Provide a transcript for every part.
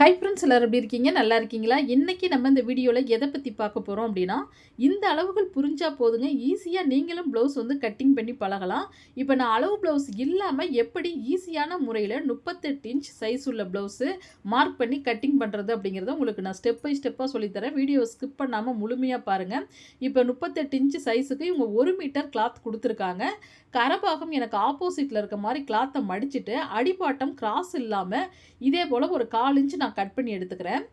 Hi friends எல்லோரும் எப்படி இருக்கீங்க? நல்லா இருக்கீங்களா? இன்றைக்கி நம்ம இந்த வீடியோவில் எதை பற்றி பார்க்க போகிறோம் அப்படின்னா இந்த அளவுகள் புரிஞ்சால் போதுங்க. ஈஸியாக நீங்களும் ப்ளவுஸ் வந்து கட்டிங் பண்ணி பழகலாம். இப்போ நான் அளவு ப்ளவுஸ் இல்லாமல் எப்படி ஈஸியான முறையில் முப்பத்தெட்டு இன்ச் சைஸ் உள்ள ப்ளவுஸு மார்க் பண்ணி கட்டிங் பண்ணுறது அப்படிங்கிறத உங்களுக்கு நான் ஸ்டெப் பை ஸ்டெப்பாக சொல்லித்தரேன். வீடியோ ஸ்கிப் பண்ணாமல் முழுமையாக பாருங்கள் இப்போ முப்பத்தெட்டு இன்ச் சைஸுக்கு இவங்க ஒரு மீட்டர் கிளாத் கொடுத்துருக்காங்க. கரபாகம் எனக்கு ஆப்போசிட்டில் இருக்க மாதிரி கிளாத்தை மடிச்சுட்டு அடிப்பாட்டம் கிராஸ் இல்லாமல் இதே போல் ஒரு கால் இன்ச் நான் கட் பண்ணி எடுத்துக்கிறேன்.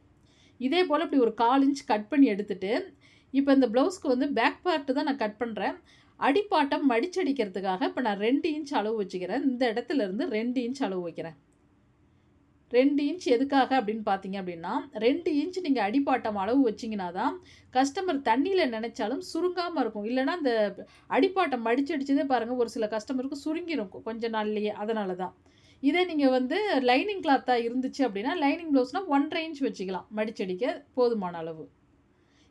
இதே போல் இப்படி ஒரு கால் இன்ச் கட் பண்ணி எடுத்துட்டு இப்போ இந்த ப்ளவுஸ்க்கு வந்து பேக் பார்ட்டு தான் நான் கட் பண்ணுறேன் அடிப்பாட்டம் மடிச்சடிக்கிறதுக்காக இப்போ நான் ரெண்டு இன்ச் அளவு வச்சுக்கிறேன். இந்த இடத்துல இருந்து ரெண்டு இன்ச் அளவு வைக்கிறேன். ரெண்டு இன்ச் எதுக்காக அப்படின்னு பார்த்தீங்க அப்படின்னா ரெண்டு இன்ச் நீங்கள் அடிப்பாட்டம் அளவு வச்சிங்கன்னா தான் கஸ்டமர் தண்ணியில் நினைச்சாலும் சுருங்காமல் இருக்கும். இல்லைன்னா அந்த அடிப்பாட்டம் மடிச்சு அடிச்சதே பாருங்கள் ஒரு சில கஸ்டமருக்கு சுருங்கிடும் கொஞ்ச நாள்லேயே. அதனால தான் இதே நீங்கள் வந்து லைனிங் கிளாத்தாக இருந்துச்சு அப்படின்னா லைனிங் ப்ளவுஸ்னால் ஒன்றரை இன்ச் வச்சுக்கலாம். மடிச்சடிக்க போதுமான அளவு.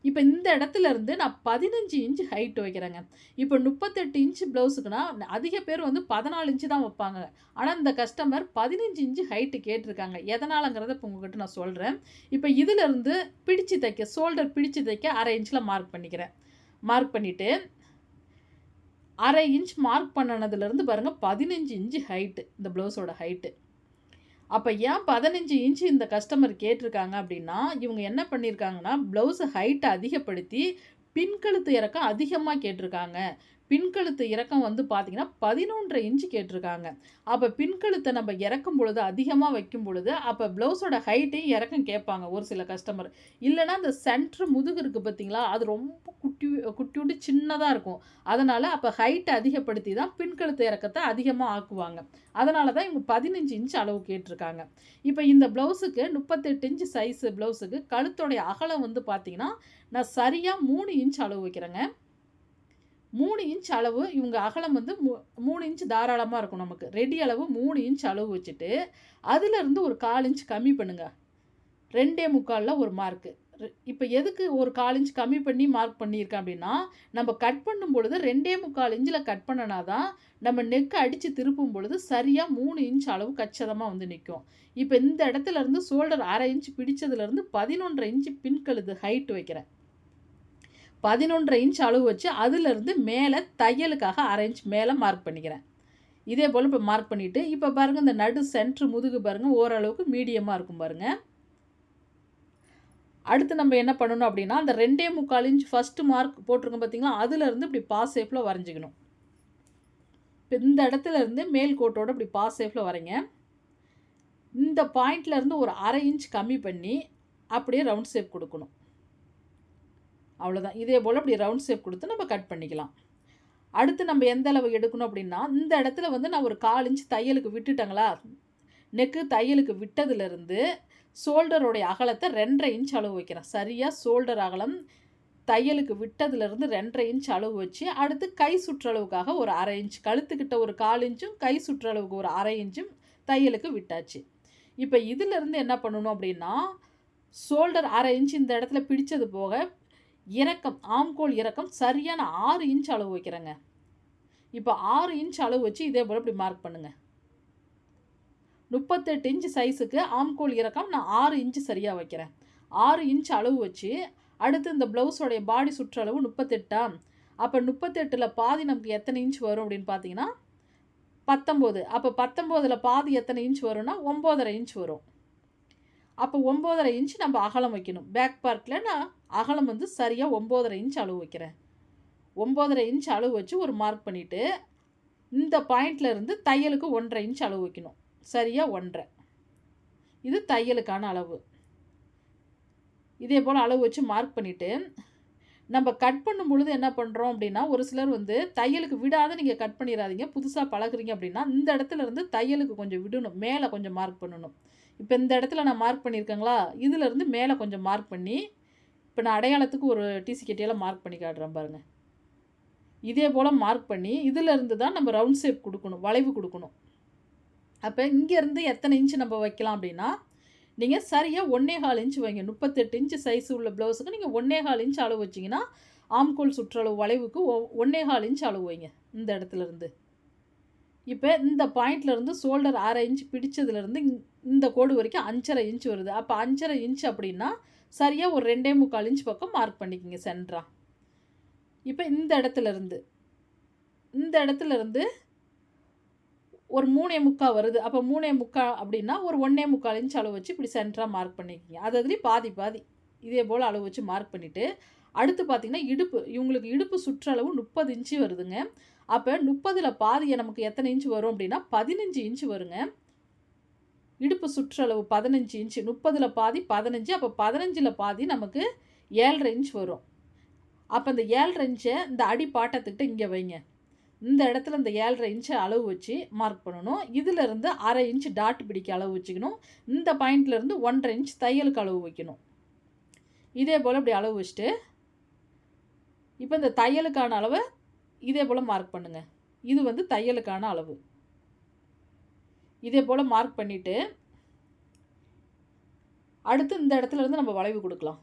இப்போ இந்த இடத்துல இருந்து நான் பதினஞ்சு இன்ச் ஹைட் வைக்கிறேங்க. இப்போ முப்பத்தெட்டு இன்ச் ப்ளவுஸுக்குனா அதிக பேர் வந்து பதினாலு இன்ச்சு தான் வைப்பாங்க. ஆனால் இந்த கஸ்டமர் பதினஞ்சு இன்ச்சு ஹைட்டு கேட்டிருக்காங்க. எதனாலங்கிறத இப்போ உங்ககிட்ட நான் சொல்கிறேன் இப்போ இதிலிருந்து பிடிச்சு தைக்க ஷோல்டர் பிடிச்சு தைக்க அரை இன்ச்சில் மார்க் பண்ணிக்கிறேன். மார்க் பண்ணிவிட்டு அரை இன்ச் மார்க் பண்ணினதுலேருந்து பாருங்கள் பதினஞ்சு இன்ச்சு ஹைட்டு இந்த ப்ளவுஸோட ஹைட்டு அப்போ ஏன் பதினஞ்சு இன்ச்சு இந்த கஸ்டமர் கேட்டிருக்காங்க அப்படின்னா இவங்க என்ன பண்ணியிருக்காங்கன்னா ப்ளவுஸை ஹைட்டை அதிகப்படுத்தி பின்கழுத்து இறக்கம் அதிகமாக கேட்டிருக்காங்க. பின்கழுத்து இறக்கம் வந்து பார்த்திங்கன்னா பதினொன்றரை இன்ச்சு கேட்டிருக்காங்க. அப்போ பின்கழுத்தை நம்ம இறக்கும் பொழுது அதிகமாக வைக்கும் பொழுது அப்போ ப்ளவுஸோட ஹைட்டையும் இறக்கம் கேட்பாங்க ஒரு சில கஸ்டமர் இல்லைனா அந்த சென்ட்ரு முதுகு இருக்குது பார்த்தீங்களா அது ரொம்ப குட்டி குட்டியோண்டு சின்னதாக இருக்கும். அதனால் அப்போ ஹைட்டை அதிகப்படுத்தி தான் பின்கழுத்து இறக்கத்தை அதிகமாக ஆக்குவாங்க. அதனால தான் இவங்க பதினஞ்சு இன்ச் அளவு கேட்டிருக்காங்க. இப்போ இந்த ப்ளவுஸுக்கு முப்பத்தெட்டு இன்ச்சு சைஸு ப்ளவுஸுக்கு கழுத்தோடைய அகலம் வந்து பார்த்திங்கன்னா நான் சரியாக மூணு இன்ச் அளவு வைக்கிறேங்க. மூணு இன்ச் அளவு இவங்க அகலம் வந்து மூ மூணு இன்ச் தாராளமாக இருக்கும் நமக்கு. ரெடி அளவு மூணு இன்ச் அளவு வச்சுட்டு அதிலிருந்து ஒரு கால் இன்ச் கம்மி பண்ணுங்கள் ரெண்டே முக்காலில் ஒரு மார்க்கு இப்போ எதுக்கு ஒரு கால் இன்ச் கம்மி பண்ணி மார்க் பண்ணியிருக்கேன் அப்படின்னா நம்ம கட் பண்ணும் பொழுது ரெண்டே முக்கால் இன்ச்சில் கட் பண்ணனா தான் நம்ம நெக்கை அடித்து திருப்பும் பொழுது சரியாக மூணு இன்ச் அளவு கச்சிதமாக வந்து நிற்கும் இப்போ இந்த இடத்துல இருந்து ஷோல்டர் அரை இன்ச் பிடிச்சதுலேருந்து பதினொன்றரை இன்ச்சு பின்கழுது ஹைட் வைக்கிறேன். பதினொன்றரை இன்ச் அளவு வச்சு அதிலிருந்து மேலே தையலுக்காக அரை இன்ச் மேலே மார்க் பண்ணிக்கிறேன். இதே போல் இப்போ மார்க் பண்ணிவிட்டு இப்போ பாருங்கள் இந்த நடு சென்ட்ரு முதுகு பாருங்கள் ஓரளவுக்கு மீடியமாக இருக்கும் பாருங்கள் அடுத்து நம்ம என்ன பண்ணணும் அப்படின்னா அந்த ரெண்டே முக்கால் இன்ச் ஃபஸ்ட்டு மார்க் போட்டிருக்கோம் பார்த்திங்களா அதுலேருந்து இப்படி பாஸ் ஷேப்பில் வரைஞ்சிக்கணும். இப்போ இந்த இடத்துல இருந்து மேல் கோட்டோட இப்படி பாஸ் ஷேப்பில் வரைங்க. இந்த பாயிண்ட்லேருந்து ஒரு அரை இன்ச் கம்மி பண்ணி அப்படியே ரவுண்ட் ஷேப் கொடுக்கணும். அவ்வளோதான் இதே போல் அப்படி ரவுண்ட் ஷேப் கொடுத்து நம்ம கட் பண்ணிக்கலாம். அடுத்து நம்ம எந்த அளவு எடுக்கணும் அப்படின்னா இந்த இடத்துல வந்து நான் ஒரு கால் இன்ச் தையலுக்கு விட்டுட்டங்களா? நெக்கு தையலுக்கு விட்டதுலேருந்து ஷோல்டருடைய அகலத்தை ரெண்டரை இன்ச் அளவு வைக்கிறேன். சரியாக ஷோல்டர் அகலம் தையலுக்கு விட்டதுலேருந்து ரெண்டரை இன்ச் அளவு வச்சு அடுத்து கை சுற்றளவுக்காக ஒரு அரை இன்ச் கழுத்துக்கிட்ட ஒரு கால் இன்ச்சும் கை சுற்றளவுக்கு ஒரு அரை இன்ச்சும் தையலுக்கு விட்டாச்சு. இப்போ இதிலிருந்து என்ன பண்ணணும் அப்படின்னா ஷோல்டர் அரை இன்ச் இந்த இடத்துல பிடிச்சது போக இறக்கம் ஆம்கோல் இறக்கம் சரியான ஆறு இன்ச் அளவு வைக்கிறேங்க. இப்போ ஆறு இன்ச் அளவு வச்சு இதே போல் இப்படி மார்க் பண்ணுங்கள் முப்பத்தெட்டு இன்ச் சைஸுக்கு ஆம்கோல் இறக்கம் நான் ஆறு இன்ச்சு சரியாக வைக்கிறேன். ஆறு இன்ச் அளவு வச்சு அடுத்து இந்த ப்ளவுஸோடைய பாடி சுற்றளவு முப்பத்தெட்டா? அப்போ முப்பத்தெட்டில் பாதி நமக்கு எத்தனை இன்ச் வரும் அப்படின்னு பார்த்தீங்கன்னா பத்தொம்போது. அப்போ பத்தொம்போதில் பாதி எத்தனை இன்ச் வரும்னா ஒம்போதரை இன்ச் வரும். அப்போ ஒம்போதரை இன்ச் நம்ம அகலம் வைக்கணும். பேக் பார்ட்டில் நான் அகலம் வந்து சரியாக ஒம்போதரை இன்ச் அளவு வைக்கிறேன். ஒம்போதரை இன்ச் அளவு வச்சு ஒரு மார்க் பண்ணிவிட்டு இந்த பாயிண்டில் இருந்து தையலுக்கு ஒன்றரை இன்ச் அளவு வைக்கணும். சரியாக ஒன்றரை. இது தையலுக்கான அளவு. இதே போல் அளவு வச்சு மார்க் பண்ணிவிட்டு நம்ம கட் பண்ணும் பொழுது என்ன பண்ணுறோம் அப்படின்னா ஒரு சிலர் வந்து தையலுக்கு விடாத நீங்கள் கட் பண்ணிடாதீங்க புதுசாக பழகுறீங்க அப்படின்னா இந்த இடத்துல இருந்து தையலுக்கு கொஞ்சம் விடணும். மேலே கொஞ்சம் மார்க் பண்ணணும். இப்போ இந்த இடத்துல நான் மார்க் பண்ணியிருக்கேங்களா இதிலேருந்து மேலே கொஞ்சம் மார்க் பண்ணி இப்போ நான் அடையாளத்துக்கு ஒரு டிசி கட்டியெல்லாம் மார்க் பண்ணி காட்டுறேன் பாருங்கள் இதே போல் மார்க் பண்ணி இதிலேருந்து தான் நம்ம ரவுண்ட் ஷேப் கொடுக்கணும் வளைவு கொடுக்கணும். அப்போ இங்கேருந்து எத்தனை இன்ச்சு நம்ம வைக்கலாம் அப்படின்னா நீங்கள் சரியாக ஒன்றே கால் இன்ச் வைங்க. முப்பத்தெட்டு இன்ச்சு சைஸ் உள்ள ப்ளவுஸுக்கு நீங்கள் ஒன்றே கால் இன்ச்சு அளவு வச்சிங்கன்னா ஆம்கோல் சுற்றளவு வளைவுக்கு ஒ ஒன்றே கால் இன்ச்சு அளவு வைங்க இந்த இடத்துல இருந்து. இப்போ இந்த பாயிண்ட்லேருந்து ஷோல்டர் அரை இன்ச் பிடிச்சதுலேருந்து இந்த கோடு வரைக்கும் அஞ்சரை இன்ச் வருது. அப்போ அஞ்சரை இன்ச் அப்படின்னா சரியாக ஒரு ரெண்டே முக்கால் இன்ச் பக்கம் மார்க் பண்ணிக்கிங்க சென்ட்ரா இப்போ இந்த இடத்துல இருந்து இந்த இடத்துலருந்து ஒரு மூணே முக்கால் வருது. அப்போ மூணே முக்கால் அப்படின்னா ஒரு ஒன்றே முக்கால் இன்ச் அளவு வச்சு இப்படி சென்டராக மார்க் பண்ணிக்கிங்க. அது அதுலேயும் பாதி பாதி. இதே போல் அளவு வச்சு மார்க் பண்ணிவிட்டு அடுத்து பார்த்திங்கன்னா இடுப்பு இவங்களுக்கு இடுப்பு சுற்றளவு முப்பது இன்ச்சு வருதுங்க. அப்போ முப்பதில் பாதியை நமக்கு எத்தனை இன்ச்சு வரும் அப்படின்னா பதினஞ்சு இன்ச்சு வருங்க. இடுப்பு சுற்றளவு பதினஞ்சு இன்ச்சு முப்பதில் பாதி பதினஞ்சு அப்போ பதினஞ்சில் பாதி நமக்கு ஏழரை இன்ச் வரும். அப்போ இந்த ஏழரை இன்ச்சை இந்த அடி பாட்டத்துக்கிட்ட இங்கே வைங்க. இந்த இடத்துல இந்த ஏழரை இன்ச்சு அளவு வச்சு மார்க் பண்ணணும். இதிலிருந்து அரை இன்ச் டாட் பிடிக்க அளவு வச்சுக்கணும். இந்த பாயிண்ட்லேருந்து ஒன்றரை இன்ச் தையலுக்கு அளவு வைக்கணும். இதே போல் இப்படி அளவு வச்சுட்டு இப்போ இந்த தையலுக்கான அளவை இதே போல் மார்க் பண்ணுங்கள் இது வந்து தையலுக்கான அளவு. இதே போல் மார்க் பண்ணிவிட்டு அடுத்து இந்த இடத்துல இருந்து நம்ம வளைவு கொடுக்கலாம்.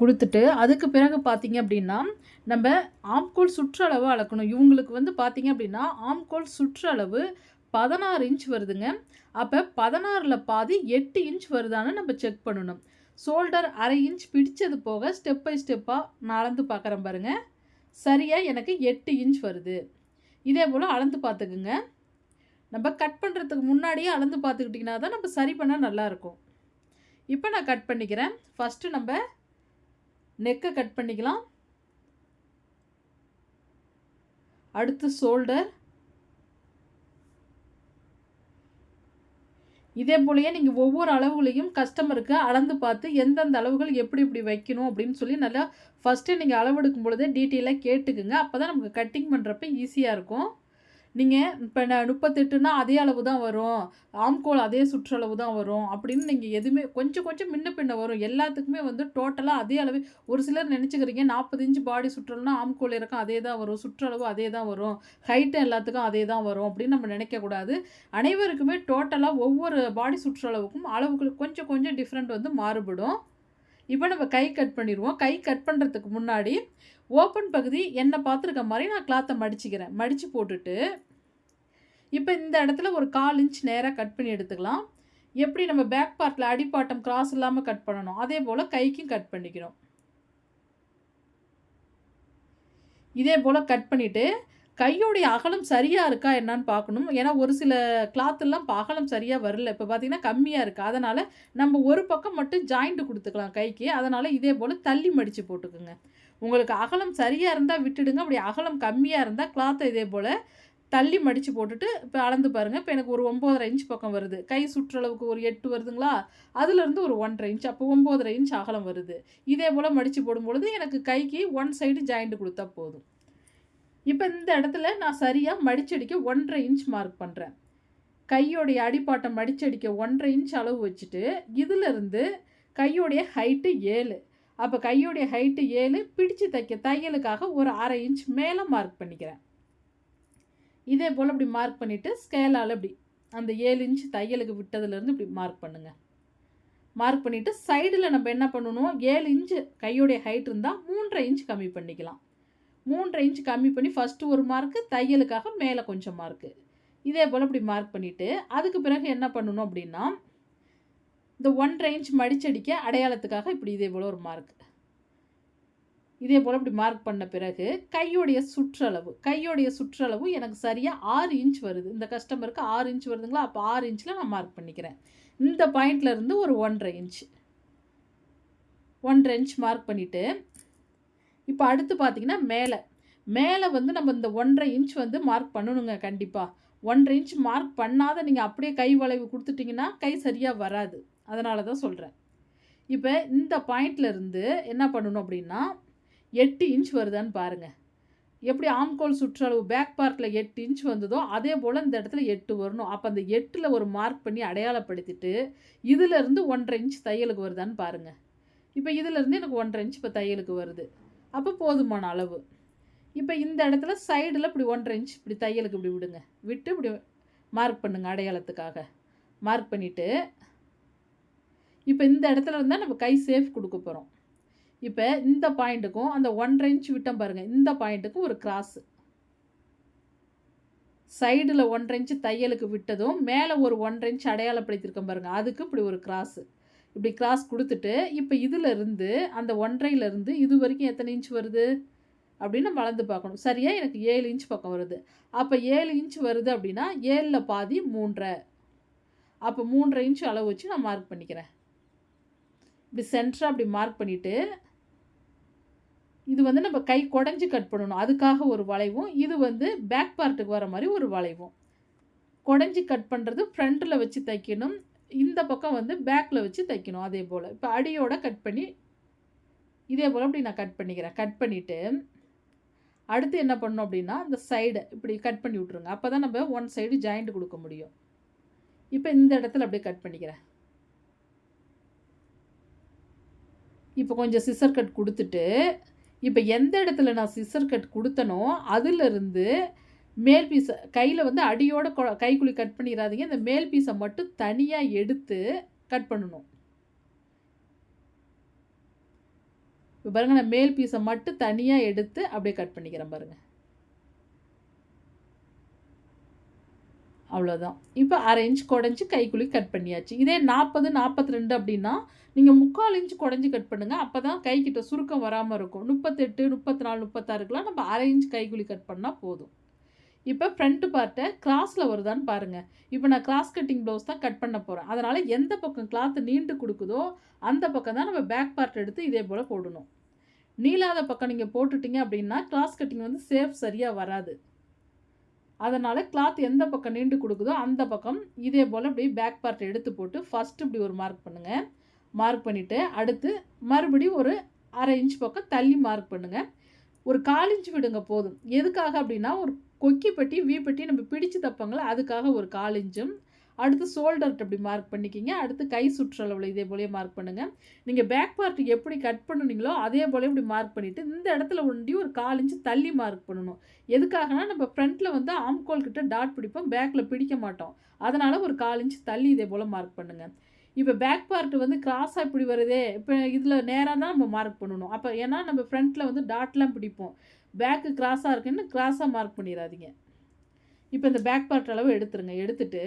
கொடுத்துட்டு அதுக்கு பிறகு பார்த்தீங்க அப்படின்னா நம்ம ஆம்கோல் சுற்றளவு அளக்கணும். இவங்களுக்கு வந்து பார்த்தீங்க அப்படின்னா ஆம்கோல் சுற்றளவு பதினாறு இன்ச் வருதுங்க. அப்போ பதினாறில் பாதி எட்டு இன்ச் வருதான்னு நம்ம செக் பண்ணணும். ஷோல்டர் அரை இன்ச் பிடிச்சது போக ஸ்டெப் பை ஸ்டெப்பாக நான் பார்க்குறேன் பாருங்கள் சரியாக எனக்கு எட்டு இன்ச் வருது. இதே போல் அளந்து பார்த்துக்குங்க. நம்ம கட் பண்ணுறதுக்கு முன்னாடியே அளந்து பார்த்துக்கிட்டிங்கன்னா தான் நம்ம சரி பண்ணால் நல்லாயிருக்கும் இப்போ நான் கட் பண்ணிக்கிறேன். ஃபஸ்ட்டு நம்ம நெக்கை கட் பண்ணிக்கலாம். அடுத்து ஷோல்டர் இதே போலயே நீங்கள் ஒவ்வொரு அளவுகளையும் கஸ்டமருக்கு அளந்து பார்த்து எந்தெந்த அளவுகள் எப்படி இப்படி வைக்கணும் அப்படின்னு சொல்லி நல்லா ஃபஸ்ட்டு நீங்கள் அளவெடுக்கும் பொழுதே டீட்டெயிலாக கேட்டுக்குங்க. அப்போ தான் நமக்கு கட்டிங் பண்ணுறப்ப ஈஸியாக இருக்கும். நீங்கள் இப்போ நான் முப்பத்தெட்டுனா அதே அளவு தான் வரும். ஆம்கோல் அதே சுற்றளவு தான் வரும். அப்படின்னு நீங்கள் எதுவுமே கொஞ்சம் கொஞ்சம் முன்ன பின்ன வரும். எல்லாத்துக்குமே வந்து டோட்டலாக அதே அளவு ஒரு சிலர் நினச்சிக்கிறீங்க நாற்பது இன்ச்சு பாடி சுற்றளவுனா ஆம்கோல் இறக்கம் அதே தான் வரும். சுற்றளவு அதே தான் வரும் ஹைட்டு எல்லாத்துக்கும் அதே தான் வரும் அப்படின்னு நம்ம நினைக்கக்கூடாது அனைவருக்குமே டோட்டலாக ஒவ்வொரு பாடி சுற்றளவுக்கும் அளவுக்கு கொஞ்சம் கொஞ்சம் டிஃப்ரெண்ட் வந்து மாறுபடும். இப்போ நம்ம கை கட் பண்ணிடுவோம். கை கட் பண்ணுறதுக்கு முன்னாடி ஓப்பன் பகுதி என்னை பார்த்துருக்க மாதிரி நான் கிளாத்தை மடிச்சுக்கிறேன். மடித்து போட்டுட்டு இப்போ இந்த இடத்துல ஒரு கால் இன்ச் நேராக கட் பண்ணி எடுத்துக்கலாம். எப்படி நம்ம பேக் பார்ட்டில் அடிப்பாட்டம் கிராஸ் இல்லாமல் கட் பண்ணணும். அதே போல் கைக்கும் கட் பண்ணிக்கணும் இதே போல் கட் பண்ணிவிட்டு கையோடைய அகலம் சரியாக இருக்கா என்னன்னு பார்க்கணும். ஏன்னா ஒரு சில கிளாத்தெல்லாம் இப்போ அகலம் சரியாக வரல. இப்போ பார்த்தீங்கன்னா கம்மியாக இருக்குது அதனால் நம்ம ஒரு பக்கம் மட்டும் ஜாயிண்ட்டு கொடுத்துக்கலாம் கைக்கு. அதனால் இதே போல் தள்ளி மடித்து போட்டுக்குங்க. உங்களுக்கு அகலம் சரியாக இருந்தால் விட்டுடுங்க. அப்படி அகலம் கம்மியாக இருந்தால் கிளாத்தை இதே போல் தள்ளி மடித்து போட்டுட்டு இப்போ அளந்து பாருங்கள் இப்போ எனக்கு ஒரு ஒம்போதரை இன்ச் பக்கம் வருது. கை சுற்றளவுக்கு ஒரு எட்டு வருதுங்களா? அதுலேருந்து ஒரு ஒன்றரை இன்ச் அப்போ ஒம்போதரை இன்ச் அகலம் வருது. இதே போல் மடித்து போடும்பொழுது எனக்கு கைக்கு ஒன் சைடு ஜாயிண்ட் கொடுத்தா போதும். இப்போ இந்த இடத்துல நான் சரியாக மடிச்சடிக்க ஒன்றரை இன்ச் மார்க் பண்ணுறேன் கையோடைய அடிப்பாட்டை மடிச்சடிக்க ஒன்றரை இன்ச் அளவு வச்சுட்டு இதிலிருந்து கையோடைய ஹைட்டு ஏழு. அப்போ கையோடைய ஹைட்டு ஏழு பிடிச்சு தைக்க தையலுக்காக ஒரு அரை இன்ச் மேலே மார்க் பண்ணிக்கிறேன். இதே போல் இப்படி மார்க் பண்ணிவிட்டு ஸ்கேலால் இப்படி அந்த ஏழு இன்ச் தையலுக்கு விட்டதுலேருந்து இப்படி மார்க் பண்ணுங்கள் மார்க் பண்ணிவிட்டு சைடில் நம்ம என்ன பண்ணணும்? ஏழு இன்ச்சு கையோடைய ஹைட் இருந்தால் மூன்றரை இன்ச் கம்மி பண்ணிக்கலாம். மூன்று இன்ச் கம்மி பண்ணி ஃபஸ்ட்டு ஒரு மார்க்கு தையலுக்காக மேலே கொஞ்சம் மார்க்கு இதே போல் இப்படி மார்க் பண்ணிவிட்டு அதுக்கு பிறகு என்ன பண்ணணும் அப்படின்னா இந்த ஒன்றரை இன்ச் மடிச்சடிக்க அடையாளத்துக்காக இப்படி இதே போல் ஒரு மார்க் இதே போல் இப்படி மார்க் பண்ண பிறகு கையோடைய சுற்றளவு கையோடைய சுற்றளவு எனக்கு சரியாக ஆறு இன்ச் வருது. இந்த கஸ்டமருக்கு ஆறு இன்ச் வருதுங்களா? அப்போ ஆறு இன்ச்சில் நான் மார்க் பண்ணிக்கிறேன். இந்த பாயிண்ட்லேருந்து ஒரு ஒன்றரை இன்ச் ஒன்றரை இன்ச் மார்க் பண்ணிவிட்டு இப்போ அடுத்து பார்த்தீங்கன்னா மேலே. மேலே வந்து நம்ம இந்த ஒன்றரை இன்ச் வந்து மார்க் பண்ணணுங்க கண்டிப்பாக ஒன்றரை இன்ச் மார்க் பண்ணாத நீங்கள் அப்படியே கை வளைவு கொடுத்துட்டிங்கன்னா கை சரியாக வராது. அதனால தான் சொல்கிறேன் இப்போ இந்த பாயிண்ட்லேருந்து என்ன பண்ணணும் அப்படின்னா எட்டு இன்ச் வருதான்னு பாருங்கள் எப்படி ஆம்கோல் சுற்றளவு பேக் பார்ட்டில் எட்டு இன்ச் வந்ததோ அதே போல் இந்த இடத்துல எட்டு வரணும். அப்போ அந்த எட்டில் ஒரு மார்க் பண்ணி அடையாளப்படுத்திட்டு இதிலேருந்து ஒன்றரை இன்ச் தையலுக்கு வருதான்னு பாருங்கள் இப்போ இதிலேருந்து எனக்கு ஒன்றரை இன்ச் இப்போ தையலுக்கு வருது. அப்போ போதுமான அளவு. இப்போ இந்த இடத்துல சைடில் இப்படி ஒன்றரை இன்ச் இப்படி தையலுக்கு இப்படி விடுங்க. விட்டு இப்படி மார்க் பண்ணுங்க அடையாளத்துக்காக. மார்க் பண்ணிவிட்டு இப்போ இந்த இடத்துல இருந்தால் நம்ம கை சேஃப் கொடுக்க போகிறோம் இப்போ இந்த பாயிண்ட்டுக்கும் அந்த ஒன்றரை இன்ச் விட்டம் பாருங்கள் இந்த பாயிண்ட்டுக்கும் ஒரு கிராஸு சைடில் ஒன்றரை இன்ச்சு தையலுக்கு விட்டதும் மேலே ஒரு ஒன்றரை இன்ச் அடையாளப்படுத்தியிருக்கேன் பாருங்கள் அதுக்கு இப்படி ஒரு கிராஸு இப்படி கிராஸ் கொடுத்துட்டு இப்போ இதிலிருந்து அந்த ஒன்றையிலேருந்து இது வரைக்கும் எத்தனை இன்ச் வருது? அப்படின்னு நம்ம அளந்து பார்க்கணும். சரியாக எனக்கு ஏழு இன்ச் பக்கம் வருது. அப்போ ஏழு இன்ச் வருது அப்படின்னா ஏழில் பாதி மூன்றரை. அப்போ மூன்றரை இன்ச் அளவு வச்சு நான் மார்க் பண்ணிக்கிறேன். இப்படி சென்டராக அப்படி மார்க் பண்ணிவிட்டு இது வந்து நம்ம கை குடஞ்சி கட் பண்ணணும். அதுக்காக ஒரு வளைவும் இது வந்து பேக் பார்ட்டுக்கு வர மாதிரி ஒரு வளைவும். குடஞ்சி கட் பண்ணுறது ஃப்ரண்ட்டில் வச்சு தைக்கணும். இந்த பக்கம் வந்து பேக்கில் வச்சு தைக்கணும் அதே போல். இப்போ அடியோட கட் பண்ணி இதே போல் அப்படி நான் கட் பண்ணிக்கிறேன். கட் பண்ணிவிட்டு அடுத்து என்ன பண்ணோம் அப்படின்னா இந்த சைடு இப்படி கட் பண்ணி விட்ருங்க அப்போ தான் நம்ம ஒன் சைடு ஜாயிண்ட் கொடுக்க முடியும். இப்போ இந்த இடத்துல அப்படியே கட் பண்ணிக்கிறேன். இப்போ கொஞ்சம் சிசர் கட் கொடுத்துட்டு இப்போ எந்த இடத்துல நான் சிசர் கட் கொடுத்தனோ அதிலிருந்து மேல் பீஸை கையில் வந்து அடியோட கொ- கைக்குழி கட் பண்ணிடாதீங்க இந்த மேல் பீஸை மட்டும் தனியாக எடுத்து கட் பண்ணணும். இப்போ பாருங்க நான் மேல் பீஸை மட்டும் தனியாக எடுத்து அப்படியே கட் பண்ணிக்கிறேன் பாருங்கள் அவ்வளோதான் இப்போ அரை இன்ச் குடஞ்சி கைக்குழி கட் பண்ணியாச்சு. இதே நாற்பது நாற்பத்தி ரெண்டு அப்படின்னா நீங்கள் முக்கால் இன்ச் குடஞ்சி கட் பண்ணுங்கள் அப்போ தான் கைக்கிட்ட சுருக்கம் வராமல் இருக்கும். முப்பத்தெட்டு முப்பத்தி நாலு முப்பத்தாறுக்கெலாம் நம்ம அரை இன்ச் கைக்குழி கட் பண்ணால் போதும். இப்போ ஃப்ரண்ட் பார்ட்டை கிராஸில் வருதான்னு பாருங்கள் இப்போ நான் கிராஸ் கட்டிங் ப்ளவுஸ் தான் கட் பண்ண போகிறேன் அதனால் எந்த பக்கம் கிளாத்து நீண்டு கொடுக்குதோ அந்த பக்கம் தான் நம்ம பேக் பார்ட் எடுத்து இதே போல் போடணும். நீளாத பக்கம் நீங்கள் போட்டுட்டீங்க அப்படின்னா கிராஸ் கட்டிங் வந்து சேஃப் சரியாக வராது. அதனால் கிளாத் எந்த பக்கம் நீண்டு கொடுக்குதோ அந்த பக்கம் இதே போல் இப்படி பேக் பார்ட் எடுத்து போட்டு ஃபஸ்ட்டு இப்படி ஒரு மார்க் பண்ணுங்கள் மார்க் பண்ணிவிட்டு அடுத்து மறுபடியும் ஒரு அரை இன்ச் பக்கம் தள்ளி மார்க் பண்ணுங்கள் ஒரு கால் இன்ச் விடுங்க போதும். எதுக்காக அப்படின்னா ஒரு கொக்கி வீப்பட்டி நம்ம பிடிச்சு தப்பாங்களே? அதுக்காக ஒரு கால் இன்ச்சும். அடுத்து ஷோல்டர்ட் அப்படி மார்க் பண்ணிக்கிங்க. அடுத்து கை சுற்றளவில் இதே போலயே மார்க் பண்ணுங்கள் நீங்கள் பேக் பார்ட்டு எப்படி கட் பண்ணுனீங்களோ அதே போல இப்படி மார்க் பண்ணிவிட்டு இந்த இடத்துல ஒண்டி ஒரு கால் இன்ச்சு தள்ளி மார்க் பண்ணணும். எதுக்காகனா நம்ம ஃப்ரண்ட்டில் வந்து ஆம்கோல் கிட்ட டாட் பிடிப்போம். பேக்கில் பிடிக்க மாட்டோம். அதனால் ஒரு கால் இன்ச் தள்ளி இதே போல் மார்க் பண்ணுங்கள் இப்போ பேக் பார்ட் வந்து கிராஸாக இப்படி வருதே. இப்போ இதில் நேராக தான் நம்ம மார்க் பண்ணணும். அப்போ ஏன்னா நம்ம ஃப்ரண்ட்டில் வந்து டாட்லாம் பிடிப்போம். பேக்கு கிராஸாக இருக்குன்னு கிராஸாக மார்க் பண்ணிடாதீங்க. இப்போ இந்த பேக் பார்ட் அளவு எடுத்துருங்க. எடுத்துட்டு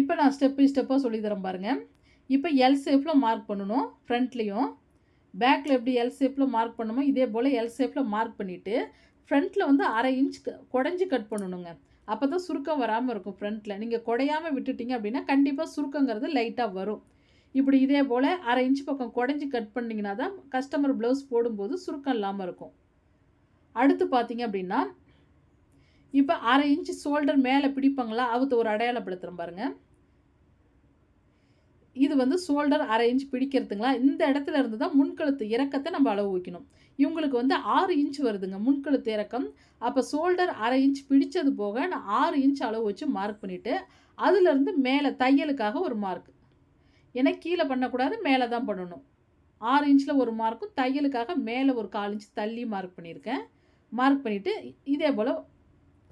இப்போ நான் ஸ்டெப் பை ஸ்டெப்பாக சொல்லித்தரேன் பாருங்கள் இப்போ எல் ஷேப்பில் மார்க் பண்ணணும் ஃப்ரண்ட்லேயும் பேக்கில் எப்படி எல் ஷேப்பில் மார்க் பண்ணணுமோ இதே போல் எல் ஷேப்பில் மார்க் பண்ணிவிட்டு ஃப்ரண்ட்டில் வந்து அரை இன்ச் குடஞ்சி கட் பண்ணணுங்க. அப்போ தான் சுருக்கம் வராமல் இருக்கும் ஃப்ரண்ட்டில் நீங்கள் குடையாமல் விட்டுட்டீங்க அப்படின்னா கண்டிப்பாக சுருக்கங்கிறது லைட்டாக வரும். இப்படி இதே போல் அரை இன்ச் பக்கம் குடஞ்சி கட் பண்ணிங்கன்னா தான் கஸ்டமர் ப்ளவுஸ் போடும்போது சுருக்கம் இல்லாமல் இருக்கும். அடுத்து பார்த்தீங்க அப்படின்னா இப்போ அரை இன்ச் ஷோல்டர் மேலே பிடிப்பாங்களா அவத்த ஒரு அடையாளப்படுத்துகிறோம் பாருங்கள் இது வந்து ஷோல்டர் அரை இன்ச் பிடிக்கிறதுங்களா இந்த இடத்துல இருந்து தான் முன்கழுத்து இறக்கத்தை நம்ம அளவு வைக்கணும். இவங்களுக்கு வந்து ஆறு இன்ச் வருதுங்க முன்கழுத்து இறக்கம். அப்போ ஷோல்டர் அரை இன்ச் பிடிச்சது போக நான் ஆறு இன்ச் அளவு வச்சு மார்க் பண்ணிவிட்டு அதுலேருந்து மேலே தையலுக்காக ஒரு மார்க் ஏன்னா கீழே பண்ணக்கூடாது மேலே தான் பண்ணணும். ஆறு இன்ச்சில் ஒரு மார்க்கும் தையலுக்காக மேலே ஒரு கால் இன்ச் தள்ளி மார்க் பண்ணியிருக்கேன். மார்க் பண்ணிவிட்டு இதே போல்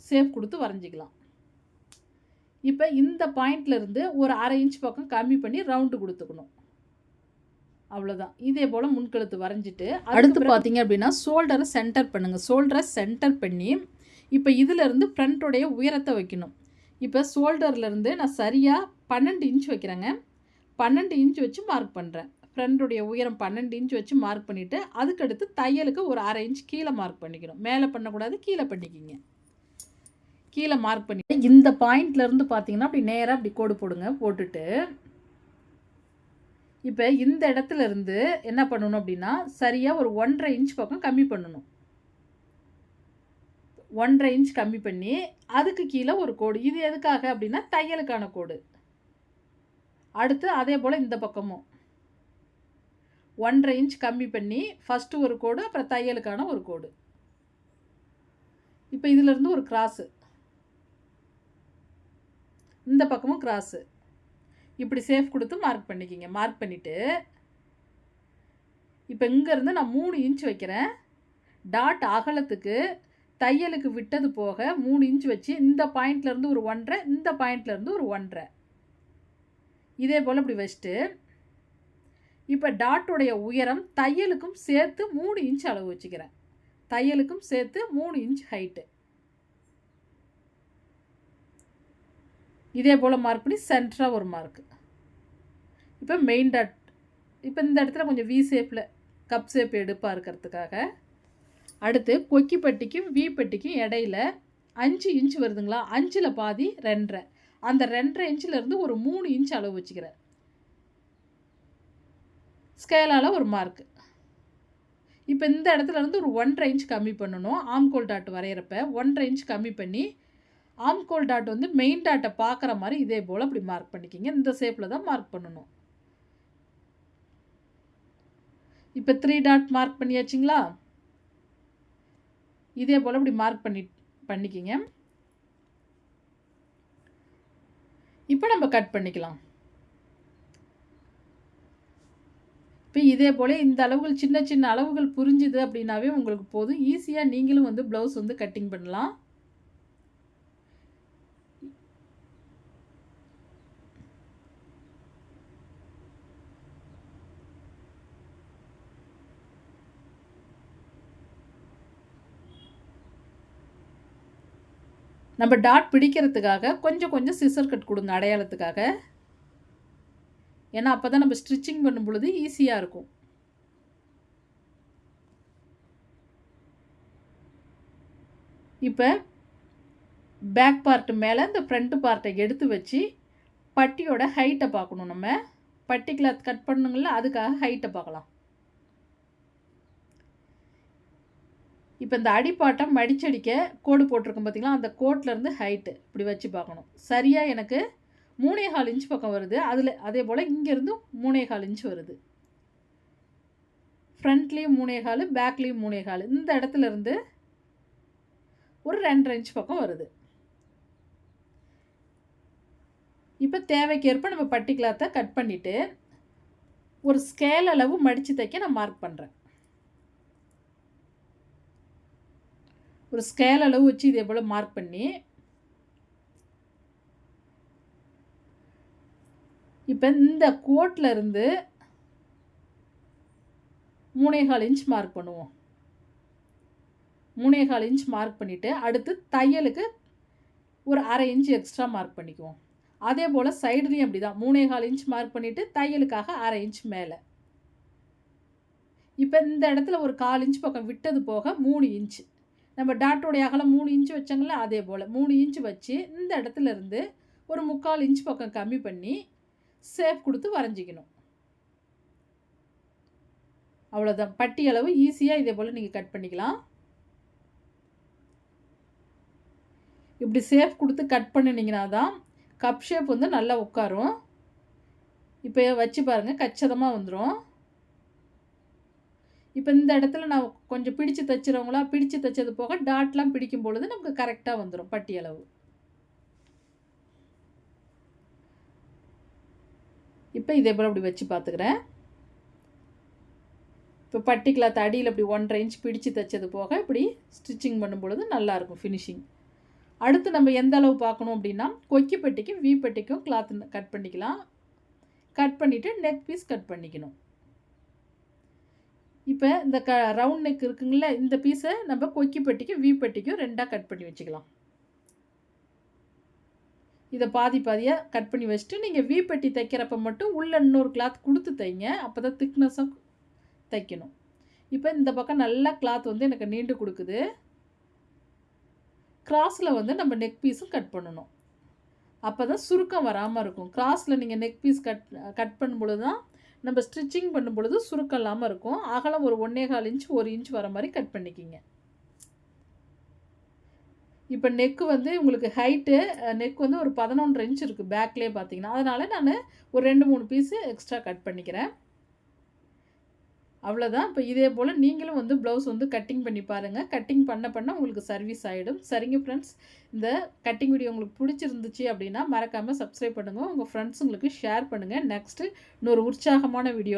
சேஃப் கொடுத்து வரைஞ்சிக்கலாம். இப்போ இந்த பாயிண்ட்லேருந்து ஒரு அரை இன்ச் பக்கம் கம்மி பண்ணி ரவுண்டு கொடுத்துக்கணும். அவ்வளோதான் இதே போல் முன்கழுத்து வரைஞ்சிட்டு அடுத்து பார்த்தீங்க அப்படின்னா ஷோல்டரை சென்டர் பண்ணுங்கள் ஷோல்டரை சென்டர் பண்ணி இப்போ இதிலேருந்து ஃப்ரண்ட்டோடைய உயரத்தை வைக்கணும். இப்போ ஷோல்டர்லேருந்து நான் சரியாக பன்னெண்டு இன்ச் வைக்கிறேங்க. பன்னெண்டு இன்ச் வச்சு மார்க் பண்ணுறேன் ஃப்ரெண்டுடைய உயரம் பன்னெண்டு இன்ச் வச்சு மார்க் பண்ணிவிட்டு அதுக்கடுத்து தையலுக்கு ஒரு அரை இன்ச் கீழே மார்க் பண்ணிக்கணும். மேலே பண்ணக்கூடாது கீழே பண்ணிக்கிங்க. கீழே மார்க் பண்ணி இந்த பாயிண்ட்லேருந்து பார்த்தீங்கன்னா அப்படி நேராக அப்படி கோடு போடுங்க போட்டுட்டு. இப்போ இந்த இடத்துல இருந்து என்ன பண்ணணும் அப்படின்னா சரியாக ஒரு ஒன்றரை இன்ச் பக்கம் கம்மி பண்ணணும். ஒன்றரை இன்ச் கம்மி பண்ணி அதுக்கு கீழே ஒரு கோடு. இது எதுக்காக அப்படின்னா தையலுக்கான கோடு. அடுத்து அதே போல் இந்த பக்கமும். ஒன்றரை இன்ச் கம்மி பண்ணி ஃபஸ்ட்டு ஒரு கோடு அப்புறம் தையலுக்கான ஒரு கோடு. இப்போ இதிலிருந்து ஒரு கிராஸு இந்த பக்கமும் கிராஸு இப்படி சேஃப் கொடுத்து மார்க் பண்ணிக்கிங்க. மார்க் பண்ணிவிட்டு இப்போ இங்கேருந்து நான் மூணு இன்ச் வைக்கிறேன். டாட் அகலத்துக்கு தையலுக்கு விட்டது போக மூணு இன்ச் வச்சு இந்த பாயிண்ட்லேருந்து ஒரு ஒன்றரை இந்த பாயிண்ட்லேருந்து ஒரு ஒன்றரை. இதே போல் இப்படி வச்சுட்டு இப்போ டாட்டுடைய உயரம் தையலுக்கும் சேர்த்து மூணு இன்ச் அளவு வச்சுக்கிறேன். தையலுக்கும் சேர்த்து மூணு இன்ச் ஹைட்டு இதே போல் மார்க் பண்ணி சென்ட்ராக ஒரு மார்க்கு இப்போ மெயின் டாட் இப்போ இந்த இடத்துல கொஞ்சம் வி ஷேப்பில் கப் ஷேப் எடுப்பாக இருக்கிறதுக்காக. அடுத்து கொக்கி பட்டிக்கும் வி பட்டிக்கும் இடையில அஞ்சு இன்ச் வருதுங்களா? அஞ்சில் பாதி ரெண்டரை. அந்த ரெண்டரை இன்ச்சிலேருந்து ஒரு மூணு இன்ச் அளவு வச்சுக்கிறேன். ஸ்கேலால் ஒரு மார்க்கு இப்போ இந்த இடத்துல இருந்து ஒரு ஒன்றரை இன்ச் கம்மி பண்ணணும். ஆம்கோல் டாட் வரைகிறப்ப ஒன்றரை இன்ச் கம்மி பண்ணி ஆம்கோல் டாட் வந்து மெயின் டாட்டை பார்க்குற மாதிரி இதே போல் அப்படி மார்க் பண்ணிக்கிங்க. இந்த ஷேப்பில் தான் மார்க் பண்ணணும். இப்போ த்ரீ டாட் மார்க் பண்ணியாச்சுங்களா? இதே போல் இப்படி மார்க் பண்ணி பண்ணிக்கிங்க. இப்போ நம்ம கட் பண்ணிக்கலாம். இப்போ இதே போல் இந்த அளவுகள் சின்ன சின்ன அளவுகள் புரிஞ்சுது அப்படின்னாவே உங்களுக்கு போதும். ஈஸியாக நீங்களும் வந்து ப்ளவுஸ் வந்து கட்டிங் பண்ணலாம். நம்ம டாட் பிடிக்கிறதுக்காக கொஞ்சம் கொஞ்சம் சிசர் கட் கொடுங்க அடையாளத்துக்காக. ஏன்னா அப்போ தான் நம்ம ஸ்டிச்சிங் பண்ணும் பொழுது ஈஸியாக இருக்கும். இப்போ பேக் பார்ட்டு மேலே இந்த ஃப்ரண்ட்டு பார்ட்டை எடுத்து வச்சு பட்டியோட ஹைட்டை பார்க்கணும் நம்ம. பட்டி கிளாத் கட் பண்ணுங்கள அதுக்காக ஹைட்டை பார்க்கலாம். இப்போ இந்த அடிப்பாட்டம் மடிச்சடிக்க கோடு போட்டிருக்கோம் பார்த்தீங்களா அந்த கோட்லேருந்து ஹைட்டு இப்படி வச்சு பார்க்கணும். சரியாக எனக்கு மூணே கால் இன்ச் பக்கம் வருது. அதில் அதே போல் இங்கேருந்து மூணே கால் இன்ச் வருது. ஃப்ரண்ட்லேயும் மூணே கால் பேக்லேயும் மூணே கால். இந்த இடத்துல இருந்து ஒரு ரெண்டரை இன்ச் பக்கம் வருது. இப்போ தேவைக்கேற்ப நம்ம பட்டி கிளாத்தை கட் பண்ணிவிட்டு ஒரு ஸ்கேல் அளவு மடித்து தைக்க நான் மார்க் பண்ணுறேன் ஒரு ஸ்கேல் அளவு வச்சு இதே போல் மார்க் பண்ணி இப்போ இந்த கோட்டில் இருந்து மூணேகால் இன்ச் மார்க் பண்ணுவோம். மூணேகால் இன்ச் மார்க் பண்ணிவிட்டு அடுத்து தையலுக்கு ஒரு அரை இன்ச் எக்ஸ்ட்ரா மார்க் பண்ணிக்குவோம். அதே போல் சைடுலேயும் அப்படி தான் மூணேகால் இன்ச் மார்க் பண்ணிவிட்டு தையலுக்காக அரை இன்ச் மேலே. இப்போ இந்த இடத்துல ஒரு கால் இன்ச் பக்கம் விட்டது போக மூணு இன்ச் நம்ம டாட்டோடைய அகலம் மூணு இன்ச்சு வச்சாங்களே அதே போல். மூணு இன்ச்சு வச்சு இந்த இடத்துல இருந்து ஒரு முக்கால் இன்ச் பக்கம் கம்மி பண்ணி சேப் கொடுத்து வரைஞ்சிக்கணும். அவ்வளோதான் பட்டி அளவு ஈஸியாக இதே போல் நீங்கள் கட் பண்ணிக்கலாம். இப்படி சேஃப் கொடுத்து கட் பண்ணினீங்கன்னா தான் கப் ஷேப் வந்து நல்லா உட்காரும். இப்போ வச்சு பாருங்கள் கச்சிதமாக வந்துடும் இப்போ இந்த இடத்துல நான் கொஞ்சம் பிடிச்சு தைச்சிறவங்களா பிடிச்சு தைச்சது போக டாட்லாம் பிடிக்கும் பொழுது நமக்கு கரெக்டாக வந்துடும் பட்டி அளவு இப்போ இதே போல் அப்படி வச்சு பார்த்துக்கிறேன் இப்போ பட்டி கிளாத் அடியில் இப்படி ஒன்றரை இன்ச் பிடிச்சு தைச்சது போக இப்படி ஸ்டிச்சிங் பண்ணும் பொழுது நல்லாயிருக்கும் ஃபினிஷிங் அடுத்து நம்ம எந்த அளவு பார்க்கணும் அப்படின்னா கொக்கி பெட்டிக்கும் வி பெட்டிக்கும் கிளாத் கட் பண்ணிக்கலாம். கட் பண்ணிவிட்டு நெக் பீஸ் கட் பண்ணிக்கணும். இப்போ இந்த க ரவுண்ட் நெக் இருக்குங்கள இந்த பீஸை நம்ம கொக்கி பட்டிக்கும் வி பட்டிக்கும் ரெண்டாக கட் பண்ணி வச்சுக்கலாம். இதை பாதி பாதியாக கட் பண்ணி வச்சுட்டு நீங்கள் வி பட்டி தைக்கிறப்ப மட்டும் உள்ளே இன்னொரு கிளாத் கொடுத்து தைங்க அப்போ தான் திக்னஸாக தைக்கணும். இப்போ இந்த பக்கம் நல்லா கிளாத் வந்து எனக்கு நீண்டு கொடுக்குது. கிராஸில் வந்து நம்ம நெக் பீஸும் கட் பண்ணணும். அப்போ தான் சுருக்கம் வராமல் இருக்கும். கிராஸில் நீங்கள் நெக் பீஸ் கட் கட் பண்ணும்பொழுது தான் நம்ம ஸ்டிச்சிங் பண்ணும் பொழுது சுருக்கம் இல்லாமல் இருக்கும். அகலம் ஒரு ஒன்றே கால் இன்ச் ஒரு இன்ச் வர மாதிரி கட் பண்ணிக்கிங்க. இப்போ நெக்கு வந்து உங்களுக்கு ஹைட்டு நெக் வந்து ஒரு பதினொன்றரை இன்ச் இருக்குது பேக்லேயே பார்த்தீங்கன்னா அதனால் நான் ஒரு ரெண்டு மூணு பீஸு எக்ஸ்ட்ரா கட் பண்ணிக்கிறேன். அவ்வளோதான் இப்போ இதே போல் நீங்களும் வந்து ப்ளவுஸ் வந்து கட்டிங் பண்ணி பாருங்கள் கட்டிங் பண்ண பண்ண உங்களுக்கு சர்வீஸ் ஆகிடும் சரிங்க ஃப்ரெண்ட்ஸ் இந்த கட்டிங் வீடியோ உங்களுக்கு பிடிச்சிருந்துச்சு அப்படின்னா மறக்காமல் சப்ஸ்கிரைப் பண்ணுங்கள் உங்கள் ஃப்ரெண்ட்ஸுங்களுக்கு ஷேர் பண்ணுங்கள் நெக்ஸ்ட்டு இன்னொரு உற்சாகமான வீடியோ